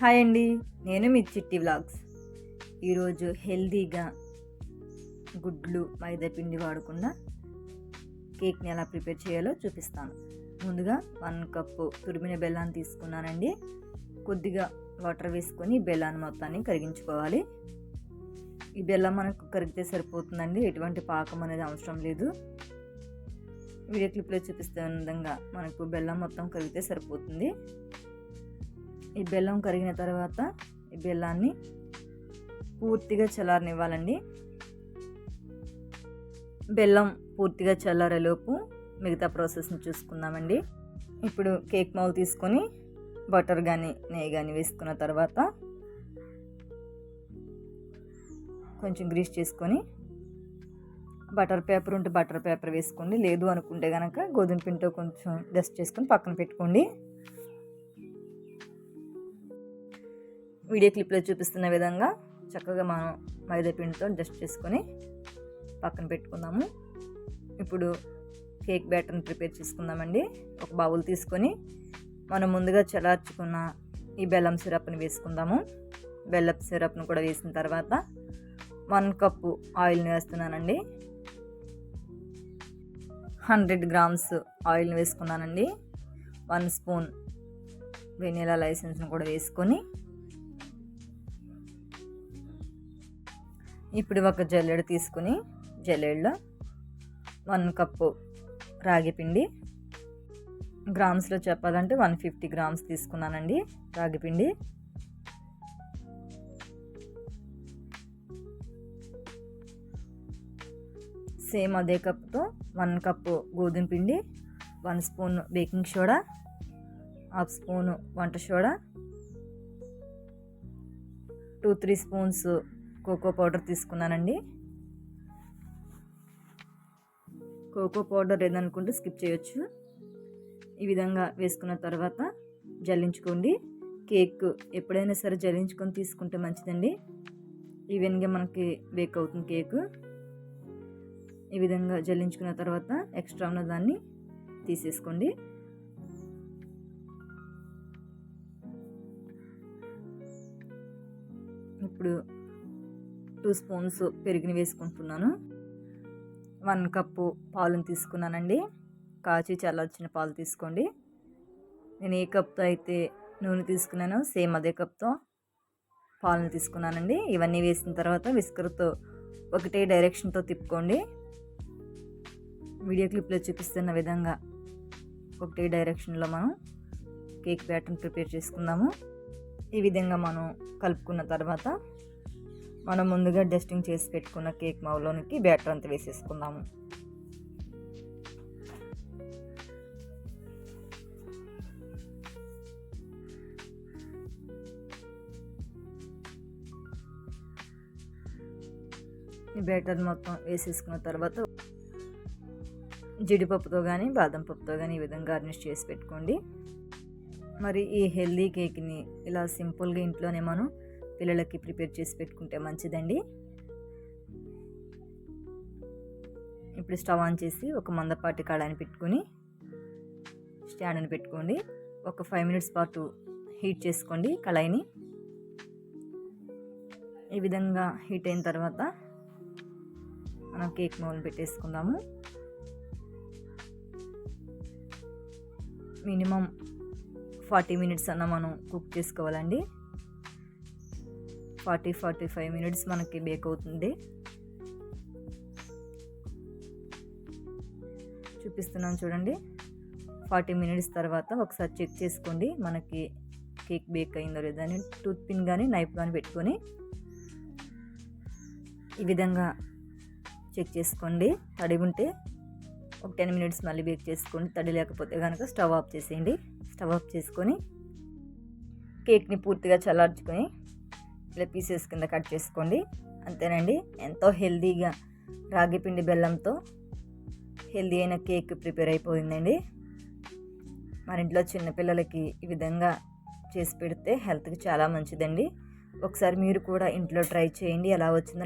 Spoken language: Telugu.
హాయ్ అండి నేను మీ చిట్టి వ్లాగ్స్. ఈరోజు హెల్తీగా గుడ్లు మైదా పిండి వాడకుండా కేక్ని ఎలా ప్రిపేర్ చేయాలో చూపిస్తాను. ముందుగా వన్ కప్పు తురిమిన బెల్లాన్ని తీసుకున్నానండి. కొద్దిగా వాటర్ వేసుకొని బెల్లాన్ని మొత్తాన్ని కరిగించుకోవాలి. ఈ బెల్లం మనకు కరిగితే సరిపోతుందండి ఎటువంటి పాకం అనేది అవసరం లేదు. వీడియో క్లిప్లో చూపిస్తున్న విధంగా మనకు బెల్లం మొత్తం కరిగితే సరిపోతుంది. ఈ బెల్లం కరిగిన తర్వాత ఈ బెల్లాన్ని పూర్తిగా చల్లారనివ్వాలండి. బెల్లం పూర్తిగా చల్లారేలోపు మిగతా ప్రాసెస్ని చూసుకుందామండి. ఇప్పుడు కేక్ మౌల్ తీసుకొని బటర్ కానీ నెయ్యి కానీ వేసుకున్న తర్వాత కొంచెం గ్రీస్ చేసుకొని బటర్ పేపర్ ఉంటే బటర్ పేపర్ వేసుకోండి. లేదు అనుకుంటే కనుక గోధుమ పిండితో కొంచెం డస్ట్ చేసుకొని పక్కన పెట్టుకోండి. వీడియో క్లిప్లో చూపిస్తున్న విధంగా చక్కగా మనం మైదాపిండితో డస్ట్ చేసుకొని పక్కన పెట్టుకుందాము. ఇప్పుడు కేక్ బ్యాటర్ని ప్రిపేర్ చేసుకుందామండి. ఒక బౌల్ తీసుకొని మనం ముందుగా చలార్చుకున్న ఈ బెల్లం సిరప్ని వేసుకుందాము. బెల్లం సిరప్ను కూడా వేసిన తర్వాత వన్ కప్పు ఆయిల్ని వేస్తున్నానండి. హండ్రెడ్ గ్రామ్స్ ఆయిల్ని వేసుకున్నానండి. వన్ స్పూన్ వెనీలా లైసెన్స్ని కూడా వేసుకొని ఇప్పుడు ఒక జల్లెడ తీసుకుని జల్లెడలో వన్ కప్పు రాగి పిండి. గ్రామ్స్లో చెప్పాలంటే వన్ ఫిఫ్టీ గ్రామ్స్ తీసుకున్నానండి రాగి పిండి. సేమ్ అదే కప్తో వన్ కప్పు గోధుమ పిండి one spoon baking soda half spoon వంట soda two three spoons cocoa powder తీసుకున్నానండి. కోకో పౌడర్ ఏదనుకుంటే స్కిప్ చేయొచ్చు. ఈ విధంగా వేసుకున్న తర్వాత జల్లించుకోండి. కేక్ ఎప్పుడైనా సరే జల్లించుకొని తీసుకుంటే మంచిదండి. ఈవెన్గా మనకి బేక్ అవుతుంది కేక్. ఈ విధంగా జల్లించుకున్న తర్వాత ఎక్స్ట్రా ఉన్న దాన్ని తీసేసుకోండి. ఇప్పుడు టూ స్పూన్స్ పెరుగుని వేసుకుంటున్నాను. వన్ కప్పు పాలను తీసుకున్నానండి. కాచి చల్లార్చిన పాలు తీసుకోండి. నేను ఏ కప్తో అయితే నూనె తీసుకున్నానో సేమ్ అదే కప్తో పాలను తీసుకున్నానండి. ఇవన్నీ వేసిన తర్వాత విస్కర్తో ఒకటే డైరెక్షన్తో తిప్పుకోండి. వీడియో క్లిప్లో చూపిస్తున్న విధంగా ఒకటే డైరెక్షన్లో మనం కేక్ బ్యాటర్ని ప్రిపేర్ చేసుకుందాము. ఈ విధంగా మనం కలుపుకున్న తర్వాత మనం ముందుగా డస్టింగ్ చేసి పెట్టుకున్న కేక్ మౌలోనికి బ్యాటర్ అంతా వేసేసుకుందాము. ఈ బ్యాటర్ మొత్తం వేసేసుకున్న తర్వాత జీడిపప్పుతో కానీ బాదం పప్పుతో కానీ ఈ విధంగా గార్నిష్ చేసి పెట్టుకోండి. మరి ఈ హెల్దీ కేక్ని ఇలా సింపుల్గా ఇంట్లోనే మనం పిల్లలకి ప్రిపేర్ చేసి పెట్టుకుంటే మంచిదండి. ఇప్పుడు స్టవ్ ఆన్ చేసి ఒక మందపాటి కళాన్ని పెట్టుకొని స్టాండ్ని పెట్టుకోండి. ఒక ఫైవ్ మినిట్స్ పాటు హీట్ చేసుకోండి కళాయిని. ఈ విధంగా హీట్ అయిన తర్వాత మనం కేక్ మౌల్ పెట్టేసుకుందాము. మినిమం ఫార్టీ మినిట్స్ అన్న మనం కుక్ చేసుకోవాలండి. ఫార్టీ ఫార్టీ ఫైవ్ మినిట్స్ మనకి బేక్ అవుతుంది. చూపిస్తున్నాను చూడండి. ఫార్టీ మినిట్స్ తర్వాత ఒకసారి చెక్ చేసుకోండి మనకి కేక్ బేక్ అయిందో లేదో అని. టూత్ పిన్ కానీ నైఫ్ కానీ పెట్టుకొని ఈ విధంగా చెక్ చేసుకోండి. తడి ఉంటే ఒక టెన్ మినిట్స్ మళ్ళీ బేక్ చేసుకోండి. తడి లేకపోతే కనుక స్టవ్ ఆఫ్ చేసేయండి. స్టవ్ ఆఫ్ చేసుకొని కేక్ని పూర్తిగా చల్లార్చుకొని ఇలా పీసెస్ కింద కట్ చేసుకోండి. అంతేనండి. ఎంతో హెల్దీగా రాగి పిండి బెల్లంతో హెల్తీ అయిన కేక్ ప్రిపేర్ అయిపోయిందండి. మన ఇంట్లో చిన్నపిల్లలకి ఈ విధంగా చేసి పెడితే హెల్త్కి చాలా మంచిదండి. ఒకసారి మీరు కూడా ఇంట్లో ట్రై చేయండి. ఎలా వచ్చిందో